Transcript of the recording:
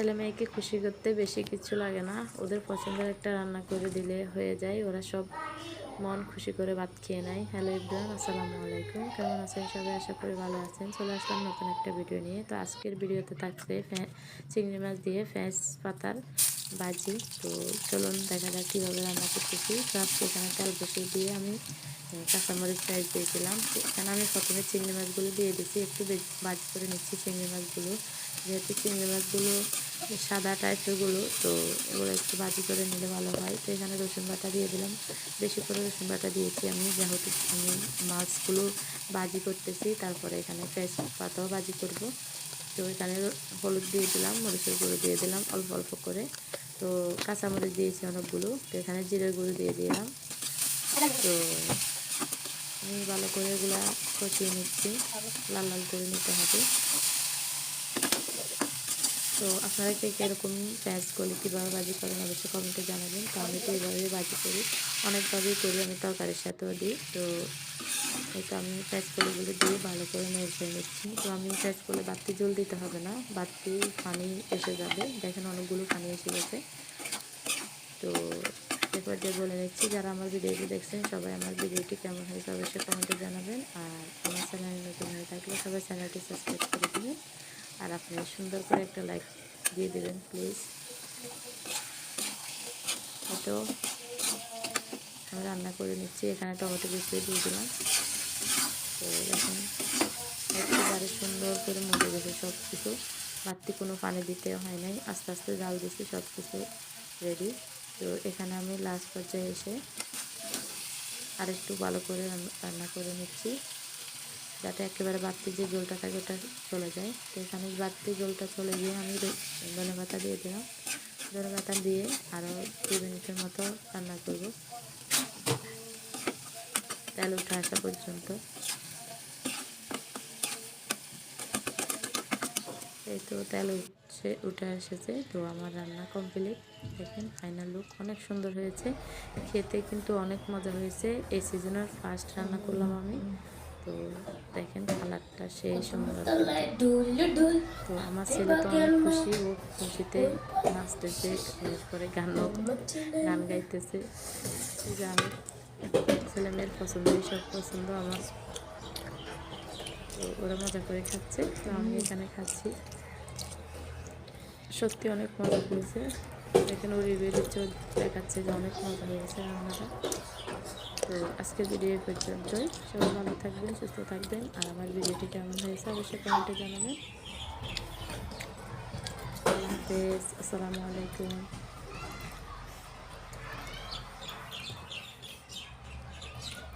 ছেলে মেয়েকে খুশি করতে বেশি কিছু লাগে না। ওদের পছন্দের একটা রান্না করে দিলে হয়ে যায়। ওরা সব মন খুশি করে ভাত খেয়ে নেয়। হ্যালো ইব্রাহিম আসসালামু আলাইকুম। কেমন আছেন সবাই? আশা করি ভালো আছেন। চলে আসলাম নতুন একটা ভিডিও নিয়ে। তো আজকের ভিডিওতে থাকছে চিংড়ি মাছ দিয়ে ফ্যাঁস পাতার বাজি তো চলুন দেখা যাক কীভাবে রান্না করতেছি। আজকে এখানে তেল বসিয়ে দিয়ে আমি কাঁচামরিচ পেঁয়াজ দিয়েছিলাম এখানে আমি প্রথমে চিংড়ি মাছগুলো দিয়ে দিচ্ছি একটু বেশি ভাজি করে নিচ্ছি চিংড়ি মাছগুলো। যেহেতু চিংড়ি মাছগুলো সাদা টাইপেরগুলো তো এগুলো একটু ভাজি করে নিলে ভালো হয়। তো এখানে রসুন বাটা দিয়ে দিলাম। বেশি করে রসুন বাটা দিয়েছি আমি, যেহেতু আমি মাছগুলো ভাজি করতেছি, তারপরে এখানে ফ্রেশ পাতাও ভাজি করব। তো এখানে হলুদ দিয়ে দিলাম, মরিচের গুঁড়ো দিয়ে দিলাম, অল্প অল্প করে। তো কাঁচামরিচ দিয়েছি অনেকগুলো, তো এখানে জিরের গুঁড়ো দিয়ে দিলাম। তো আমি ভালো করে এগুলা কষিয়ে নিচ্ছি, লাল লাল করে নিতে হবে। তো আপনারা কে কীরকম পেঁয়াজ করলে কীভাবে বাজি করেন, অবশ্যই কমেন্টে জানাবেন। তো আমি তো এইভাবেই বাজি করি। অনেকভাবেই করি, আমি তরকারির সাথেও দিই। তো এই তো আমি পেঁয়াজ কলিগুলো দিয়ে ভালো করে নেড়ে নিচ্ছি। তো আমি পেঁয়াজ কলে বাড়তি জল দিতে হবে না, বাড়তি পানি এসে যাবে। দেখেন অনেকগুলো পানি এসে গেছে। তো এরপর যে বলে নিচ্ছি, যারা আমার ভিডিওটি দেখছেন, সবাই আমার ভিডিওটি কেমন হয়েছে অবশ্যই কমেন্টে জানাবেন। আর আমার চ্যানেল নতুন হয়ে থাকলে সবাই চ্যানেলটি সাবস্ক্রাইব করে দেবেন। আর আপনি সুন্দর করে একটা লাইক দিয়ে দেবেন প্লিজ তো আমি রান্না করে নিচ্ছি, এখানে টমেটো বেশি দিয়ে দিলাম। তো এখন একেবারে সুন্দর করে মজে গেছে সব কিছু বাড়তি কোনো পানি দিতে হয় নাই, আস্তে আস্তে জাল দিছি সব কিছু রেডি তো এখানে আমি লাস্ট পর্যায়ে এসে আরেকটু ভালো করে রান- রান্না করে নিচ্ছি। যাতে একেবারে বাড়তি যে জলটা থাকে ওটা চলে যায়। তো এখানে বাড়তি জলটা চলে গিয়ে আমি ধনে পাতা দিয়ে দিলাম। ধনে পাতা দিয়ে আরও দু মিনিটের মতো রান্না করব। তেল উঠে আসা পর্যন্ত। এই তো তেল উঠছে, উঠে এসেছে। তো আমার রান্না কমপ্লিট দেখেন ফাইনাল লুক অনেক সুন্দর হয়েছে। খেতে কিন্তু অনেক মজা হয়েছে। এই সিজনের ফার্স্ট রান্না করলাম আমি। তো দেখেন কালারটা সেই সুন্দর তো আমার ছেলে তো অনেক খুশি ও খুশিতে নাচতেছে এরপরে গানও গান গাইতেছে। যে আমি ছেলে মেয়ের পছন্দ সব পছন্দ আমার। তো ওরা মজা করে খাচ্ছে তো আমি এখানে খাচ্ছি। সত্যি অনেক মজা হয়েছে। দেখেন ওর রিভিউ দেখাচ্ছে যে অনেক মজা হয়েছে রান্নাটা। তো আজকের ভিডিও পর্যন্তই। সবাই ভালো থাকবেন, সুস্থ থাকবেন। আর আমার ভিডিওটি কেমন হয়েছে অবশ্যই কমেন্টে জানাবেন। আসসালামু আলাইকুম।